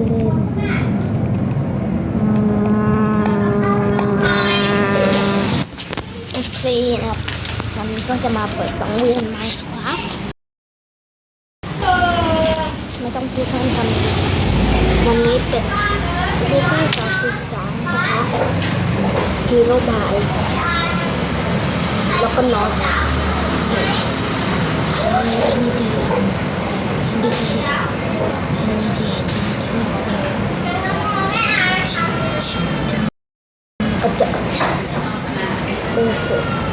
ดินโอเคนนก็จะมาเปิดสองเวียนไหมครับ ไม่ต้องพูดเพิ่มตอนวันนี้เป็นดิจิตอลสุดสามนะครับกิโลบายแล้วก็นอนสวยอันนี้ดีอันนี้ดีอันนี้ดี ก็จะโอ้โห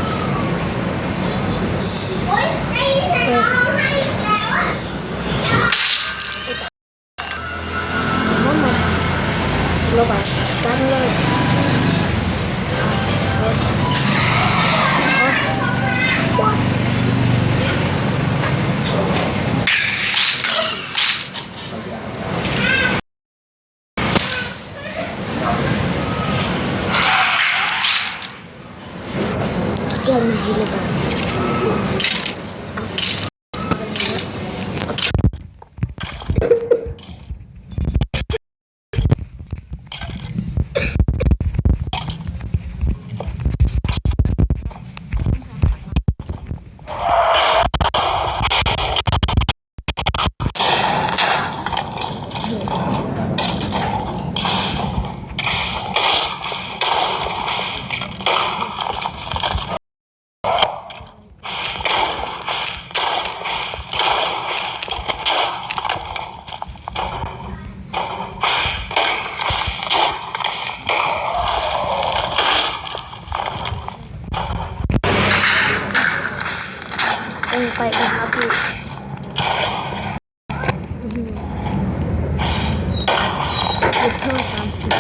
ลงไปอีกครับพี่จุดเพิ่มความสุข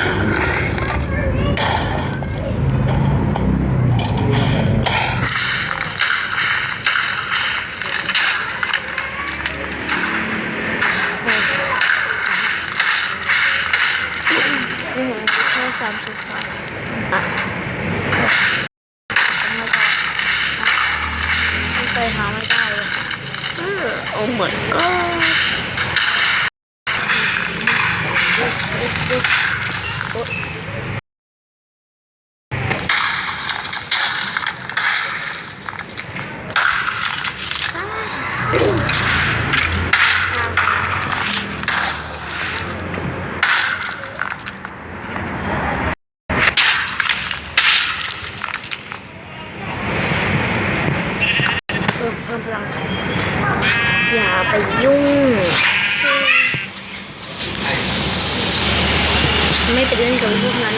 สามจุดสอง Oh my god. Oh. ไม่ไปเล่นกับพวกนั้น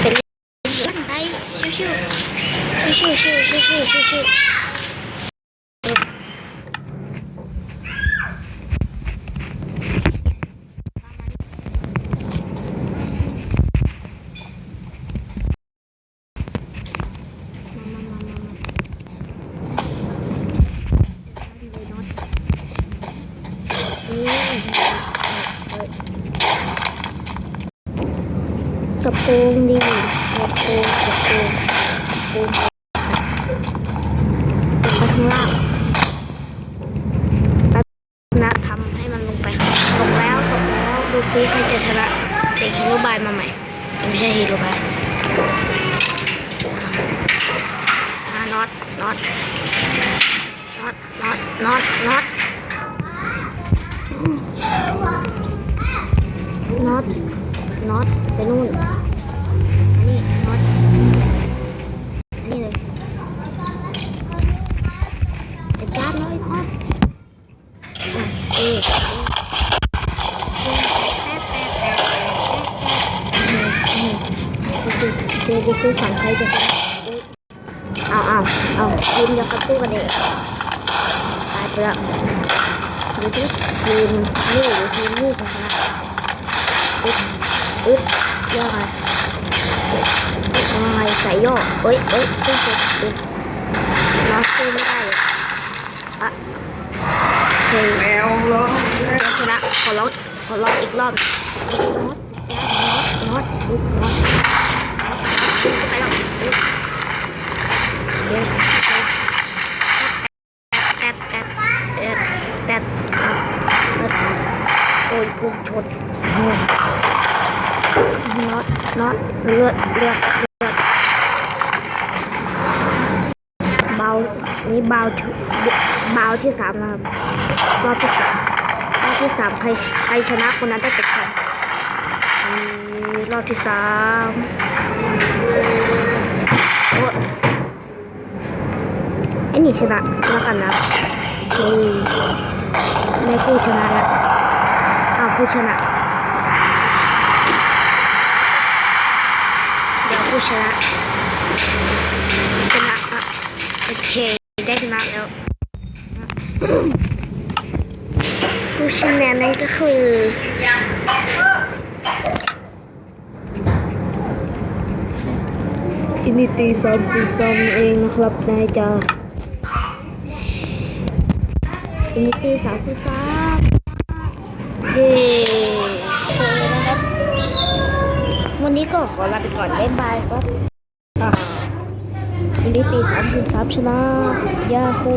เป็นเล่นไปชิวๆชิวๆชิวๆชิวๆชิวๆชิวๆกระโปรงดีกระโปรงกระโปรงกระโปรงลงไปข้างล่างแล้วนะทำให้มันลงไปตกแล้วตกแล้วดูซิใครจะชนะเด็กฮีโร่บายมาใหม่ไม่ใช่ฮีโร่บายน็อตน็อตน็อตน็อตน็อตน็อตน็อตน็อตไปนู่นอันนี้น็อตอันนี้เลยจัดการเลยน็อตอะเออ เดี๋ยวไปซื้อสามใครจะเอาเอาเอาลืมจะกระตู้กันเด็กตายไปแล้วดูที่ลืมนี่หรือทีมนี่กันนะอึ๊บอึ๊บย่อไงย่อไงใส่ย่อเอ้ยเอ้ยขึ้นสุดอึ๊บน้องซื้อไม่ได้อะเฮ้ยแมวเหรอเราชนะขอร้องขอร้องอีกรอบน็อตน็อตน็อตไป เลือดเลือดเลือดเบานี่เบาวที่บาที่สามนะครับรอบที่สามรอบที่สามใครใครชนะคนนั้นได้เป็นแชมป์นี่รอบที่สามอ้ไอ้นี่ชนะแล้วกันนะโอเคได้ผู้ชนะแล้วอ้าวผู้ชนะ เดี๋ยว ผู้ชนะชนะอะโอเคได้ชนะแล้วผู้ชนะนั่นก็คืออินิตีสองสี่สองเองนะครับนายจ้าอินิตีสามสี่สามเย้ นี้ก็ขอลาไปก่อนบ๊ายบายครับวันนี้ปีสามสิบสามชนะยาคู